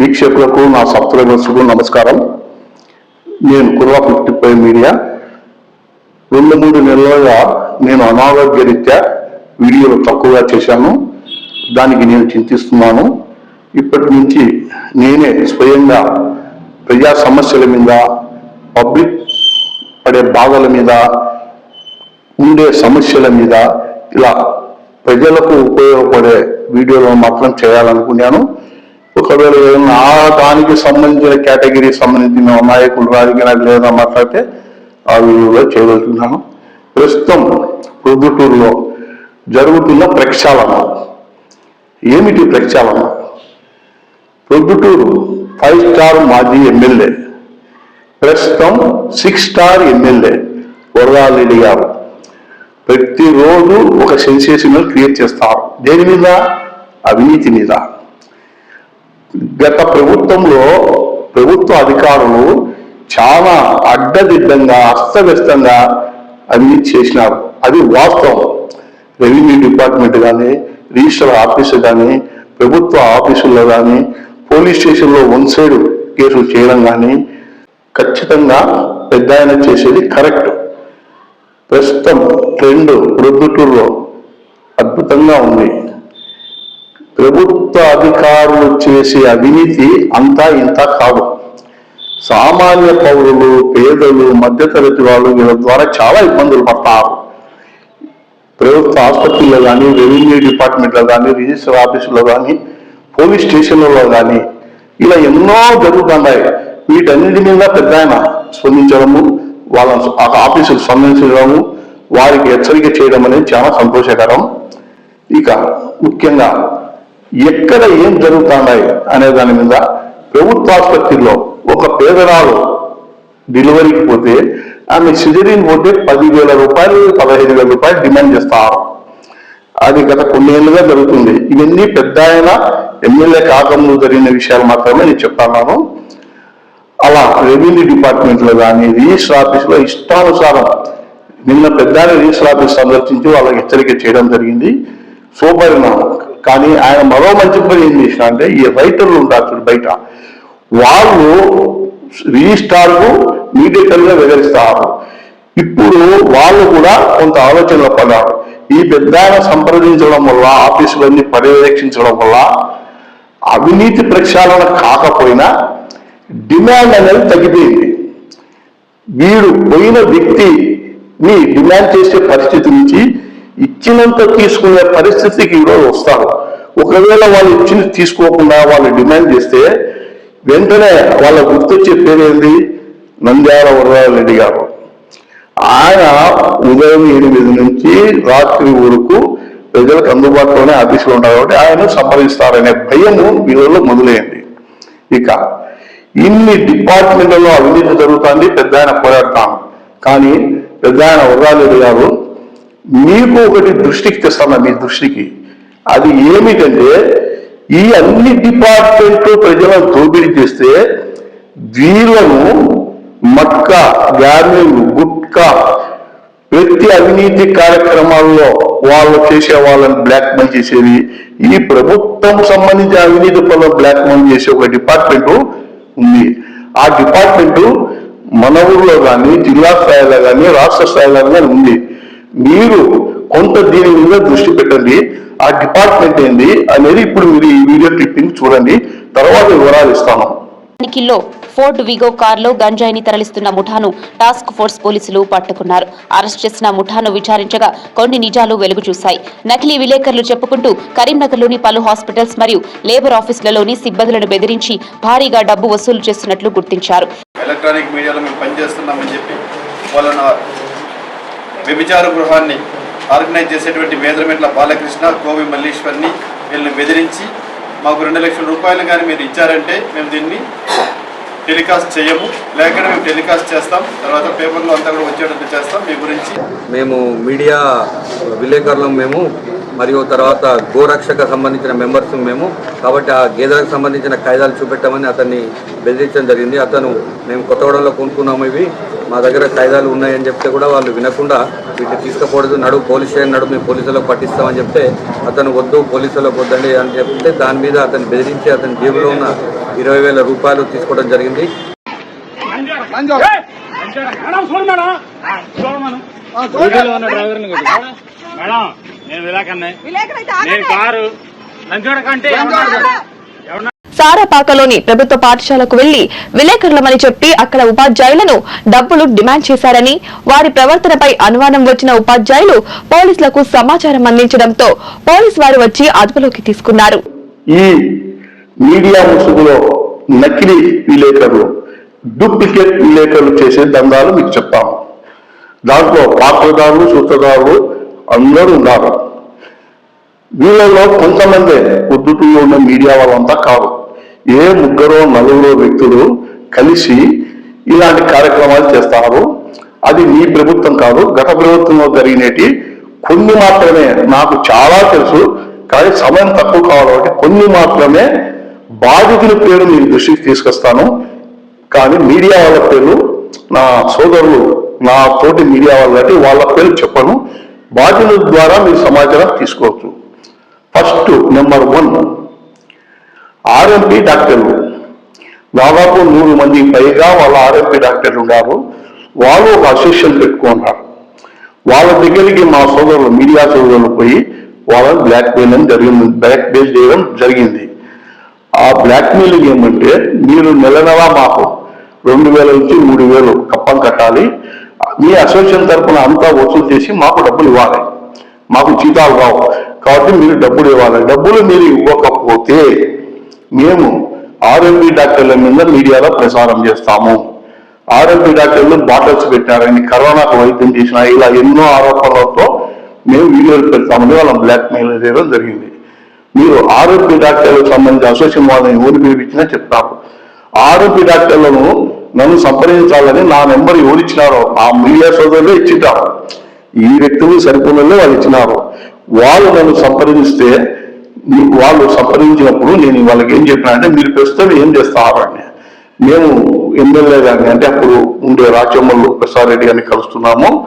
వీక్షకులకు నా సబ్స్క్రైబర్స్కు నమస్కారం. నేను కుర్వా ఫిఫ్టీ ఫైవ్ మీడియా. రెండు మూడు నెలలుగా నేను అనారోగ్య రీత్యా వీడియోలు తక్కువగా చేశాను. దానికి నేను చింతిస్తున్నాను. ఇప్పటి నుంచి నేనే స్వయంగా ప్రజా సమస్యల మీద పబ్లిక్ పడే బాధల మీద ఉండే సమస్యల మీద ఇలా ప్రజలకు ఉపయోగపడే వీడియోలను మాత్రం చేయాలనుకున్నాను. ఒకవేళ ఏదైనా ఆ దానికి సంబంధించిన కేటగిరీకి సంబంధించిన నాయకులు రాజకీయ నాయకులు ఏదైనా మాట్లాడితే ఆ వీడియోలో చేయగలుగుతున్నాను. ప్రస్తుతం ప్రొద్దుటూరులో జరుగుతున్న ప్రక్షాళన. ఏమిటి ప్రక్షాళన? ప్రొద్దుటూరు ఫైవ్ స్టార్ మాజీ ఎమ్మెల్యే ప్రస్తుతం six star MLA Varadalareddy garu ప్రతిరోజు ఒక సెన్సేషనల్ క్రియేట్ చేస్తారు. దేని మీద? అవినీతి మీద. గత ప్రభుత్వంలో ప్రభుత్వ అధికారులు చాలా అడ్డదిడ్డంగా అస్తవ్యస్తంగా అన్ని చేసినారు. అది వాస్తవం. రెవెన్యూ డిపార్ట్మెంట్ కానీ రిజిస్టర్ ఆఫీసు కానీ ప్రభుత్వ ఆఫీసుల్లో కానీ పోలీస్ స్టేషన్లో వన్ సైడ్ కేసులు చేయడం కానీ ఖచ్చితంగా పెద్ద ఆయన చేసేది కరెక్ట్. ప్రస్తుతం ట్రెండ్ ప్రొద్దుటూరులో అద్భుతంగా ఉంది. ప్రభుత్వ అధికారులు చేసే అవినీతి అంతా ఇంత కాదు. సామాన్య పౌరులు పేదలు మధ్యతరగతి వాళ్ళు వీళ్ళ ద్వారా చాలా ఇబ్బందులు పడతారు. ప్రభుత్వ ఆసుపత్రుల్లో కానీ రెవెన్యూ డిపార్ట్మెంట్లో కానీ రిజిస్టర్ ఆఫీసులో కానీ పోలీస్ స్టేషన్లలో కానీ ఇలా ఎన్నో జరుగుతున్నాయి. వీటన్నిటి మీద పెద్ద ఆయన స్పందించడము వాళ్ళ ఆ ఆఫీసుకు స్పందించడము వారికి హెచ్చరిక చేయడం అనేది చాలా సంతోషకరం. ఇక ముఖ్యంగా ఎక్కడ ఏం జరుగుతున్నాయి అనే దాని మీద ప్రభుత్వ ఆసుపత్రిలో ఒక పేదరాలు డెలివరీకి పోతే ఆమె సిజరీన్ పోతే పదివేల రూపాయలు పదహైదు వేల రూపాయలు డిమాండ్ చేస్తారు. అది గత కొన్నేళ్ళుగా జరుగుతుంది. ఇవన్నీ పెద్ద ఆయన ఎమ్మెల్యే కాకంలో జరిగిన విషయాలు మాత్రమే నేను చెప్తాను అలా రెవెన్యూ డిపార్ట్మెంట్లో కానీ రిజిస్టర్ ఆఫీస్లో ఇష్టానుసారం నిన్న పెద్ద రిజిస్టర్ ఆఫీస్ సందర్శించి వాళ్ళకి హెచ్చరిక చేయడం జరిగింది. సోపరిణామం కానీ ఆయన మరో మంచి పని ఏం చేసిన అంటే ఈ రైటర్లు ఉంటారు చూడు బయట వాళ్ళు రిజిస్టార్కు మీడియకల్గా వివరిస్తారు ఇప్పుడు వాళ్ళు కూడా కొంత ఆలోచనలో పడ్డారు. ఈ పెద్ద సంప్రదించడం వల్ల ఆఫీసులన్నీ పర్యవేక్షించడం వల్ల అవినీతి ప్రక్షాళన కాకపోయినా డిమాండ్ అనేది తగ్గిపోయింది. వీడు పోయిన వ్యక్తిని డిమాండ్ చేసే పరిస్థితి నుంచి ఇచ్చినంత తీసుకునే పరిస్థితికి ఈరోజు వస్తారు. ఒకవేళ వాళ్ళు ఇచ్చింది తీసుకోకుండా వాళ్ళు డిమాండ్ చేస్తే వెంటనే వాళ్ళ గుర్తొచ్చే పేరేంది? నంద్యాల వరదారెడ్డి గారు. ఆయన ఉదయం ఎనిమిది నుంచి రాత్రి వరకు ప్రజలకు అందుబాటులోనే ఆఫీసులో ఉన్నారు కాబట్టి ఆయన సంప్రదిస్తారనే భయము వీళ్ళలో మొదలైంది. ఇక ఇన్ని డిపార్ట్మెంట్లలో అవినీతి జరుగుతుంది పెద్ద ఆయన పోరాడతాం. కానీ పెద్ద ఆయన వరదారెడ్డి గారు మీకు ఒకటి దృష్టికి తెస్తాను మీ దృష్టికి. అది ఏమిటంటే ఈ అన్ని డిపార్ట్మెంట్లు ప్రజలను దోపిడీ చేస్తే వీళ్ళను మక్క గ్యార్మింగ్ గుట్కా వ్యక్తి అవినీతి కార్యక్రమాల్లో వాళ్ళు చేసే వాళ్ళని బ్లాక్ మెయిల్ చేసేది ఈ ప్రభుత్వం సంబంధించిన అవినీతి పనులు బ్లాక్ మెయిల్ చేసే ఒక డిపార్ట్మెంట్ ఉంది. ఆ డిపార్ట్మెంట్ మన ఊర్లో కానీ జిల్లా స్థాయిలో కానీ రాష్ట్ర స్థాయిలో కానీ ఉంది. మీరు కొంత దీని మీద దృష్టి పెట్టండి. ఆ డిపార్ట్మెంట్ ఏంది అనేది ఇప్పుడు మీరు ఈ వీడియో క్లిప్పింగ్ చూడండి. తర్వాత వివరాలు ఇస్తాను. తనిఖీల్లో ఫోర్డ్ విగో కారులో గంజాయిని తరలిస్తున్న ముఠాను టాస్క్ ఫోర్స్ పోలీసులు పట్టుకున్నారు. అరెస్ట్ చేసిన ముఠాను విచారించగా కొన్ని నిజాలు వెలుగు చూశాయి. నకిలీ విలేకరులు చెప్పుకుంటూ కరీంనగర్లోని పలు హాస్పిటల్స్ మరియు లేబర్ ఆఫీసులలోని సిబ్బందులను బెదిరించి భారీగా డబ్బు వసూలు చేస్తున్నట్లు గుర్తించారు. ఎలక్ట్రానిక్ మీడియాలో మేము పనిచేస్తున్నామని చెప్పి వాళ్ళను వ్యభిచార గృహాన్ని ఆర్గనైజ్ చేసేటువంటి మేదరమెట్ల బాలకృష్ణ గోవి మల్లీశ్వర్ని వీళ్ళని బెదిరించి మాకు రెండు లక్షల రూపాయలు కానీ మీరు ఇచ్చారంటే మేము దీన్ని టెలికాస్ట్ చేయము. లేకుండా మేము టెలికాస్ట్ చేస్తాం. తర్వాత పేపర్లో అంతా కూడా వచ్చేటట్టు చేస్తాం. మీ గురించి మేము మీడియా విలేకరులం మేము మరియు తర్వాత గోరక్షక సంబంధించిన మెంబర్స్ మేము. కాబట్టి ఆ గేదెలకు సంబంధించిన కాయిదాలు చూపెట్టామని అతన్ని బెదిరించడం జరిగింది. అతను మేము కొత్తగూడెంలో కొనుక్కున్నాము ఇవి. మా దగ్గర కాయిదాలు ఉన్నాయని చెప్తే కూడా వాళ్ళు వినకుండా వీటిని తీసుకుపోవద్దు. నడు పోలీస్ స్టేషన్ నడు మేము పోలీసులకు పట్టిస్తామని చెప్తే అతను వద్దు పోలీసులకు వద్దండి అని చెప్తే దాని మీద అతను బెదిరించి అతని జేబులో ఉన్న ఇరవై వేల రూపాయలు తీసుకోవడం జరిగింది. మేడం చూడు. మేడం చూడమను డ్యూటీలో ఉన్న డ్రైవర్ని కొద్దిగా. మేడం నేను విలాకన్నే నేను కారు. లంచోడకంటే సారాపాకలోని ప్రభుత్వ పాఠశాలకు వెళ్ళి విలేకరులమని చెప్పి అక్కడ ఉపాధ్యాయులను డబ్బులు డిమాండ్ చేశారని వారి ప్రవర్తనపై అనుమానం వచ్చిన ఉపాధ్యాయులు పోలీసులకు సమాచారం అందించడంతో పోలీసు వారు వచ్చి అదుపులోకి తీసుకున్నారు. ఈ మీడియా ముసుగులో నకిలీ విలేకరులు డూప్లికేట్ విలేకరులు చేసే దందాలు మీకు చెప్తాము. దాంట్లో పాత్రదారులు సూత్రధారులు అందరూ ఉన్నారు. వీళ్ళలో కొంతమంది పొద్దుటూరు ఉన్న మీడియా వాళ్ళంతా కాదు. ఏ ముగ్గురో నలుగురో వ్యక్తులు కలిసి ఇలాంటి కార్యక్రమాలు చేస్తారు. అది మీ ప్రభుత్వం కాదు గత ప్రభుత్వంలో జరిగినటి కొన్ని మాత్రమే నాకు చాలా తెలుసు. కానీ సమయం తక్కువ కావాలంటే కొన్ని మాత్రమే బాధితుల పేరు మీ దృష్టికి తీసుకొస్తాను. కానీ మీడియా వాళ్ళ పేర్లు నా సోదరులు నా తోటి మీడియా వాళ్ళు కాబట్టి వాళ్ళ పేరు చెప్పను. బాధ్యుల ద్వారా మీరు సమాచారం తీసుకోవచ్చు. ఫస్ట్ నెంబర్ వన్ ఆర్ఎంపీ డాక్టర్లు. దాదాపు నూరు మంది పైగా వాళ్ళ ఆర్ఎంపీ డాక్టర్లు ఉన్నారు. వాళ్ళు ఒక అసోసియేషన్ పెట్టుకున్నారు. వాళ్ళ దగ్గరికి మా సోదరులు మీడియా సోదరులు పోయి వాళ్ళని బ్లాక్ మెయిల్ జరిగింది బ్లాక్ మెయిల్ చేయడం జరిగింది. ఆ బ్లాక్మెయిల్ ఏమంటే మీరు నెల నెలా మాకు రెండు వేల నుంచి మూడు వేలు కప్పం కట్టాలి. మీ అసోసియేషన్ తరఫున అంతా వసూలు చేసి మాకు డబ్బులు ఇవ్వాలి. మాకు జీతాలు రావు. కాబట్టి మీరు డబ్బులు ఇవ్వాలి. డబ్బులు మీరు ఇవ్వకపోతే మేము ఆర్ఎంపీ డాక్టర్ల మీద మీడియాలో ప్రసారం చేస్తాము. ఆర్ఎంపీ డాక్టర్లు బాటిల్స్ పెట్టారని కరోనాకు వైద్యం చేసిన ఇలా ఎన్నో ఆరోపణలతో మేము వీడియోలు పెడతామని వాళ్ళ బ్లాక్మెయిల్ చేయడం జరిగింది. మీరు ఆరోగ్య డాక్టర్లకు సంబంధించి అసోసియేషన్ వాళ్ళని ఎవరు పిలిపించినా చెప్తారు. ఆరోగ్య డాక్టర్లను నన్ను సంప్రదించాలని నా నెంబర్ ఎవరు ఇచ్చినారో ఆ మీడియా సోదరులే ఇచ్చింటారు. ఈ వ్యక్తులు సరిపోలే వాళ్ళు ఇచ్చినారు. వాళ్ళు నన్ను సంప్రదిస్తే మీ- వాళ్ళు సంప్రదించినప్పుడు నేను వాళ్ళకి ఏం చెప్పినా అంటే మీరు ప్రస్తుతం ఏం చేస్తారు? అని. మేము ఎమ్మెల్యే గారిని అంటే అప్పుడు ఉండే రాజ్యమ్మలు ప్రసాద్ రెడ్డి గారిని కలుస్తున్నాము.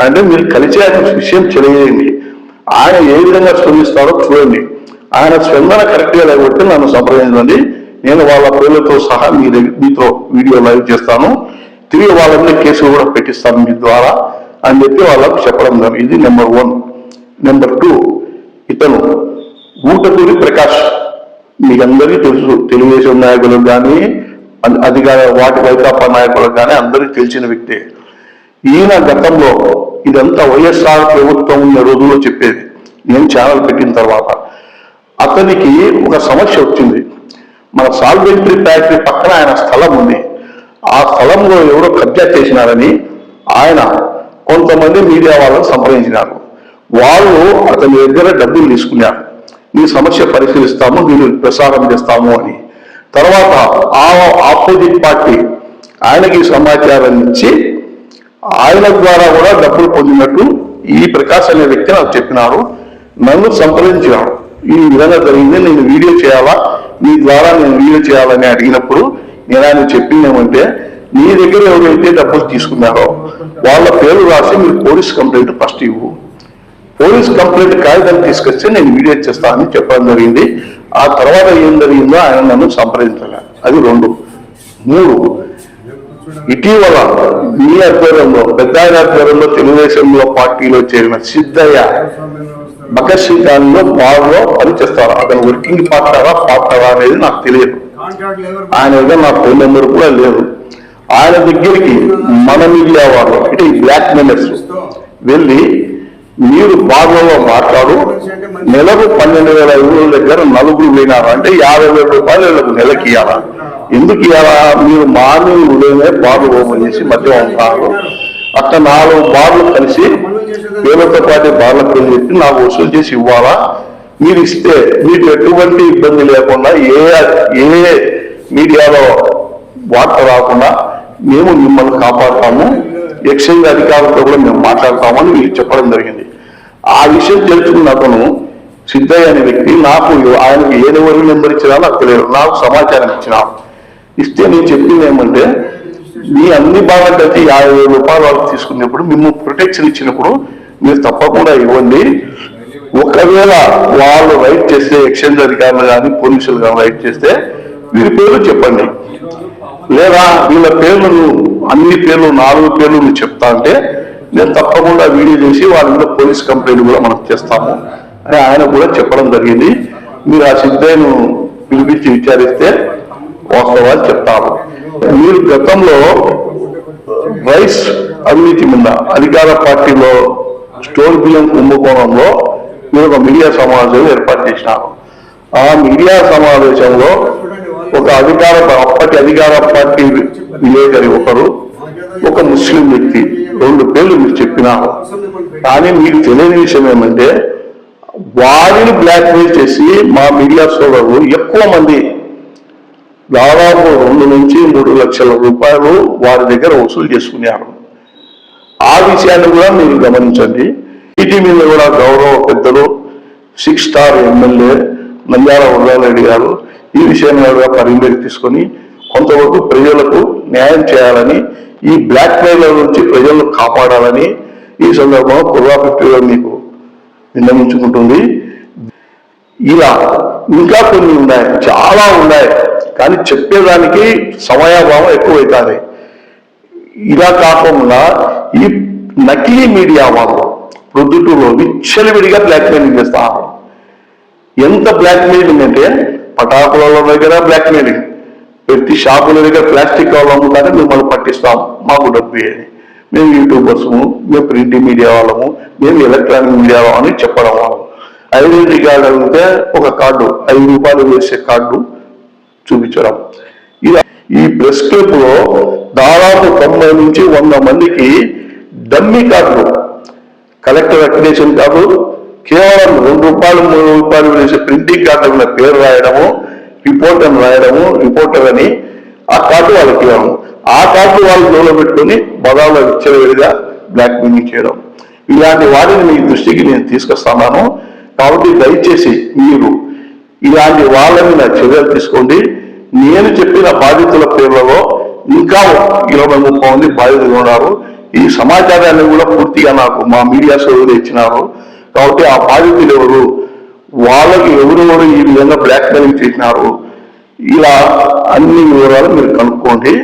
అంటే మీరు కలిసే ఆయన విషయం తెలియజేయండి ఆయన ఏ విధంగా స్పందిస్తారో చూడండి. ఆయన స్పందన కరెక్ట్గా లేకపోతే నన్ను సంప్రదించండి. నేను వాళ్ళ పేర్లతో సహా మీ మీతో వీడియో లైవ్ చేస్తాను. తిరిగి వాళ్ళ మీద కేసు కూడా పెట్టిస్తాను మీ ద్వారా అని చెప్పి వాళ్ళకు చెప్పడం జరిగింది. ఇది నెంబర్ వన్. నెంబర్ టూ ఇతను ఊటకూరి ప్రకాష్. మీకందరికీ తెలుసు తెలుగుదేశం నాయకులకు కానీ అధికార వాటి వైకాపా నాయకులకు కానీ అందరికీ తెలిసిన వ్యక్తే. ఈయన గతంలో ఇదంతా వైఎస్ఆర్ ప్రభుత్వం ఉన్న రోజుల్లో చెప్పేది. నేను ఛానల్ పెట్టిన తర్వాత. అతనికి ఒక సమస్య వచ్చింది. మన సాల్వెంటరీ ఫ్యాక్టరీ పక్కన ఆయన స్థలం ఉంది. ఆ స్థలంలో ఎవరో కబ్జా చేసినారని ఆయన కొంతమంది మీడియా వాళ్ళని సంప్రదించినారు. వాళ్ళు అతని దగ్గర డబ్బులు తీసుకున్నారు. నీ సమస్య పరిశీలిస్తాము మీరు ప్రసారం చేస్తాము అని. తర్వాత ఆ ఆపోజిట్ పార్టీ ఆయనకి సమాచారం ఇచ్చి ఆయన ద్వారా కూడా డబ్బులు పొందినట్టు ఈ ప్రకాష్ అనే వ్యక్తి నాకు చెప్పినారు. నన్ను సంప్రదించినాడు ఈ విధంగా జరిగింది. నేను వీడియో చేయాలా? మీ ద్వారా నేను వీలు చేయాలని అడిగినప్పుడు నేను ఆయన చెప్పిందేమంటే నీ మీ దగ్గర ఎవరైతే డబ్బులు తీసుకున్నారో వాళ్ళ పేరు రాసి మీరు పోలీస్ కంప్లైంట్ ఫస్ట్ ఇవ్వు. పోలీస్ కంప్లైంట్ కాగితం తీసుకొస్తే నేను మీడియేట్ చేస్తానని చెప్పడం జరిగింది. ఆ తర్వాత ఏం జరిగిందో ఆయన నన్ను సంప్రదించాలి. అది రెండు. మూడు. ఇటీవల మీ ఆధ్వర్యంలో పెద్ద ఆయన ఆధ్వర్యంలో తెలుగుదేశంలో పార్టీలో చేరిన సిద్ధయ్య గారిలో బాగా పనిచేస్తారు అతను వర్కింగ్ పార్ట్నరా పార్ట్నరా అనేది నాకు తెలియదు. ఆయన దగ్గర నా ఫోన్ నెంబర్ కూడా లేదు. ఆయన దగ్గరికి మన మీడియా వాళ్ళు అంటే ఈ బ్లాక్ మెయిలర్స్ వెళ్ళి మీరు బాధలో మాట్లాడు. నెలకు పన్నెండు వేల ఐదు దగ్గర నలుగురు పోయినారు? అంటే యాభై వేల రూపాయలు నెలకి ఇవ్వాలా ఎందుకు ఇవ్వాలా మీరు మార్నింగ్ ఉదయమే బార్లు ఓపెన్ చేసి మధ్య ఉంటారు అట్లా నాలుగు బార్లు కలిసి వీళ్ళతో పాటు బార్ల పేరు చెప్పి నాకు వసూలు చేసి ఇవ్వాలా? మీరు ఇస్తే మీకు ఎటువంటి ఇబ్బంది లేకుండా ఏ ఏ మీడియాలో వార్త రాకుండా మేము మిమ్మల్ని కాపాడుతాము. ఎక్సైజ్ అధికారులతో కూడా మేము మాట్లాడతామని వీళ్ళు చెప్పడం జరిగింది. ఆ విషయం తెలుసుకున్న అతను సిద్ధయ్య అనే వ్యక్తి నాకు ఆయనకు ఏ నెంబర్ ఇచ్చినా నాకు తెలియదు. నాకు సమాచారం ఇచ్చినా. ఇస్తే నేను చెప్పింది ఏమంటే మీ అన్ని బాగా యాభై వేల రూపాయలు వాళ్ళకి తీసుకున్నప్పుడు మేము ప్రొటెక్షన్ ఇచ్చినప్పుడు మీరు తప్పకుండా ఇవ్వండి. ఒకవేళ వాళ్ళు రైట్ చేస్తే ఎక్స్చేంజ్ అధికారులు కానీ పోలీసులు కానీ రైట్ చేస్తే వీరి పేర్లు చెప్పండి. లేదా వీళ్ళ పేర్లను అన్ని పేర్లు నాలుగు పేర్లు నువ్వు చెప్తా అంటే నేను తప్పకుండా వీడియో చేసి వాళ్ళ మీద పోలీస్ కంప్లైంట్ కూడా మనం చేస్తాము. అని ఆయన కూడా చెప్పడం జరిగింది. మీరు ఆ సిద్ధయ్యను పిలిపించి విచారిస్తే వాస్తవాలు చెప్తాము. మీరు గతంలో రైస్ అవినీతి మీద అధికార పార్టీలో స్టోర్ బియ్యం కుంభకోణంలో మీరు ఒక మీడియా సమావేశం ఏర్పాటు చేసినారు. ఆ మీడియా సమావేశంలో ఒక అధికార అప్పటి అధికార పార్టీ విలేకరి ఒకరు ఒక ముస్లిం వ్యక్తి రెండు పేర్లు మీరు చెప్పినారు. కానీ మీకు తెలియని విషయం ఏమంటే వారిని బ్లాక్మెయిల్ చేసి మా మీడియా సోదరులు ఎక్కువ మంది దాదాపు రెండు నుంచి మూడు లక్షల రూపాయలు వారి దగ్గర వసూలు చేసుకున్నారు ఆ విషయాన్ని కూడా మీరు గమనించండి. వీటి మీద కూడా గౌరవ పెద్దలు six star MLA Nandyala Varadareddy garu ఈ విషయాన్ని కూడా పరిగణలోకి తీసుకొని కొంతవరకు ప్రజలకు న్యాయం చేయాలని ఈ బ్లాక్ మెయిల్ నుంచి ప్రజలను కాపాడాలని ఈ సందర్భంగా కుర్రా మీకు విన్నవించుకుంటుంది. ఇలా ఇంకా కొన్ని ఉన్నాయి చాలా ఉన్నాయి. కానీ చెప్పేదానికి సమయాభావం ఎక్కువైతుంది. ఇలా కాకుండా ఈ నకిలీ మీడియా వాళ్ళు ప్రొద్దుటూరులో విచ్చలవిడిగా బ్లాక్మెయిలింగ్ చేస్తా ఎంత బ్లాక్మెయిలింగ్ అంటే పటాకుల దగ్గర బ్లాక్మెయిలింగ్ ప్రతి షాపుల దగ్గర ప్లాస్టిక్ వాళ్ళు అమ్ముతారే మిమ్మల్ని పట్టిస్తాం. మాకు డబ్బు అని మేము యూట్యూబర్స్ మేము ప్రింట్ మీడియా వాళ్ళము మేము ఎలక్ట్రానిక్ మీడియా వాళ్ళని చెప్పడం వాళ్ళం ఐడెంటిటీ కార్డు అడిగితే ఒక కార్డు ఐదు రూపాయలు వేసే కార్డు చూపించడం. ఇలా ఈ ప్రెస్ క్లబ్లో దాదాపు తొంభై నుంచి వంద మందికి డమ్మీ కార్డులు కలెక్టర్ అక్రిడేషన్ కార్డు కేవలం రెండు రూపాయలు మూడు రూపాయలు వేసే ప్రింటింగ్ కార్డు మీద పేరు రాయడము రిపోర్టర్ రాయడము రిపోర్టర్ అని ఆ కార్డు వాళ్ళకి ఇవ్వడం. ఆ కార్డు వాళ్ళు జోలో పెట్టుకొని బదాల్లో విచ్చలవిడిగా బ్లాక్ మెయిలింగ్ చేయడం. ఇలాంటి వాటిని మీ దృష్టికి నేను తీసుకొస్తున్నాను. కాబట్టి దయచేసి మీరు ఇలాంటి వాళ్ళని నా చర్యలు తీసుకోండి. నేను చెప్పిన బాధితుల పేర్లలో ఇంకా ఇరవై ముప్పై మంది బాధితులు ఉన్నారు. ఈ సమాచారాన్ని కూడా పూర్తిగా నాకు మా మీడియా సోదరులు ఇచ్చినారు. కాబట్టి ఆ బాధితులు ఎవరు? వాళ్ళకి ఎవరెవరు ఈ విధంగా బ్లాక్ మెయిలింగ్ చేసినారు? ఇలా అన్ని వివరాలు మీరు కనుక్కోండి.